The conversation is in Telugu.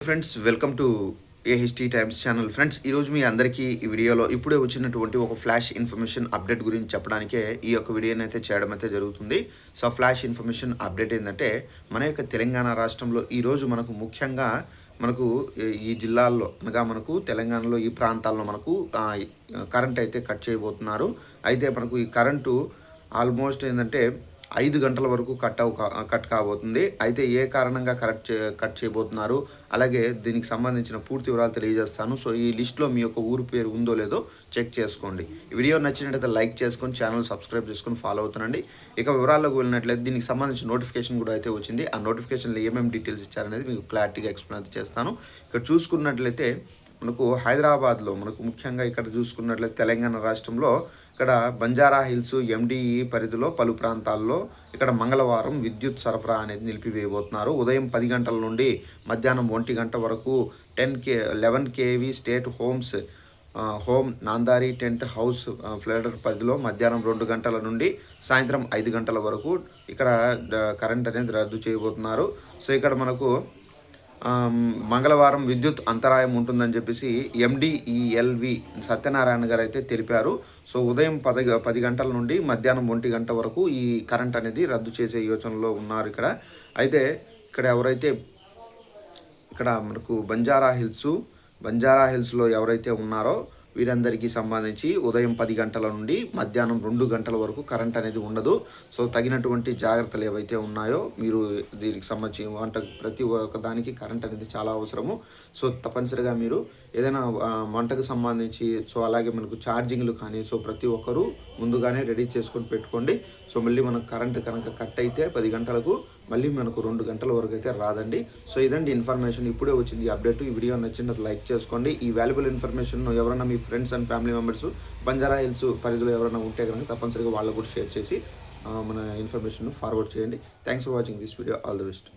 Friends welcome to AHT times channel friends ఈరోజు మీ అందరికీ ఈ వీడియోలో ఇప్పుడే వచ్చినటువంటి ఒక ఫ్లాష్ ఇన్ఫర్మేషన్ అప్డేట్ గురించి చెప్పడానికే ఈ యొక్క వీడియోని అయితే చేయడం అయితే జరుగుతుంది. సో ఫ్లాష్ ఇన్ఫర్మేషన్ అప్డేట్ ఏంటంటే మన యొక్క తెలంగాణ రాష్ట్రంలో ఈరోజు మనకు ముఖ్యంగా మనకు ఈ- జిల్లాల్లో అనగా మనకు తెలంగాణలో ఈ ప్రాంతాల్లో మనకు కరెంట్ అయితే కట్ చేయబోతున్నారు. అయితే మనకు ఈ కరెంటు ఆల్మోస్ట్ ఏంటంటే ఐదు గంటల వరకు కట్ అవు కట్ కాబోతుంది. అయితే ఏ కారణంగా కరెక్ట్ చే కట్ చేయబోతున్నారు? అలాగే దీనికి సంబంధించిన పూర్తి వివరాలు తెలియజేస్తాను. సో ఈ లిస్ట్లో మీ యొక్క ఊరు పేరు ఉందో లేదో చెక్ చేసుకోండి. ఈ వీడియో నచ్చినట్లయితే లైక్ చేసుకొని ఛానల్ సబ్స్క్రైబ్ చేసుకొని ఫాలో అవుతుండండి. ఇక వివరాల్లోకి వెళ్ళినట్లయితే దీనికి సంబంధించిన నోటిఫికేషన్ కూడా అయితే వచ్చింది. ఆ నోటిఫికేషన్లో ఏమేమి డీటెయిల్స్ ఇచ్చారనేది మీకు క్లారిటీగా ఎక్స్ప్లెయిన్ చేస్తాను. ఇక్కడ చూసుకున్నట్లయితే మనకు హైదరాబాద్లో మనకు ముఖ్యంగా ఇక్కడ చూసుకున్నట్లయితే తెలంగాణ రాష్ట్రంలో ఇక్కడ బంజారా హిల్స్ ఎండిఈ పరిధిలో పలు ప్రాంతాల్లో ఇక్కడ మంగళవారం విద్యుత్ సరఫరా అనేది నిలిపివేయబోతున్నారు. ఉదయం పది గంటల నుండి మధ్యాహ్నం ఒంటి గంట వరకు ten K eleven KV state homes home నాందారి tent house ఫ్లడర్ పరిధిలో మధ్యాహ్నం రెండు గంటల నుండి సాయంత్రం ఐదు గంటల వరకు ఇక్కడ కరెంట్ అనేది రద్దు చేయబోతున్నారు. సో ఇక్కడ మనకు మంగళవారం విద్యుత్ అంతరాయం ఉంటుందని చెప్పేసి ఎండిఈఎల్వి సత్యనారాయణ గారు అయితే తెలిపారు. సో ఉదయం పది పది గంటల నుండి మధ్యాహ్నం ఒంటి గంట వరకు ఈ కరెంట్ అనేది రద్దు చేసే యోచనలో ఉన్నారు ఇక్కడ. అయితే ఇక్కడ ఎవరైతే ఇక్కడ మనకు బంజారా హిల్స్ బంజారా హిల్స్లో ఎవరైతే ఉన్నారో వీరందరికీ సంబంధించి ఉదయం పది గంటల నుండి మధ్యాహ్నం రెండు గంటల వరకు కరెంట్ అనేది ఉండదు. సో తగినటువంటి జాగ్రత్తలు ఏవైతే ఉన్నాయో మీరు దీనికి సంబంధించి వంట ప్రతి ఒక్క దానికి కరెంట్ అనేది చాలా అవసరము. సో తప్పనిసరిగా మీరు ఏదైనా వంటకు సంబంధించి సో అలాగే మనకు ఛార్జింగ్లు కానీ సో ప్రతి ఒక్కరూ ముందుగానే రెడీ చేసుకొని పెట్టుకోండి. సో మళ్ళీ మనకు కరెంట్ కనుక కట్ అయితే పది గంటలకు మళ్ళీ మనకు రెండు గంటల వరకు అయితే రాదండి. సో ఇదండి ఇన్ఫర్మేషన్ ఇప్పుడే వచ్చింది అప్డేట్ ఈ వీడియో నచ్చినట్టు లైక్ చేసుకోండి. ఈ వాల్యుబుల్ ఇన్ఫర్మేషన్ ఎవరైనా మీ friends and family members Banjara Hills పరిధిలో ఎవరైనా ఉంటే కనుక తప్పనిసరిగా వాళ్ళకు కూడా షేర్ చేసి మన ఇన్ఫర్మేషన్ ఫార్వర్డ్ చేయండి. Thanks for watching this video all the best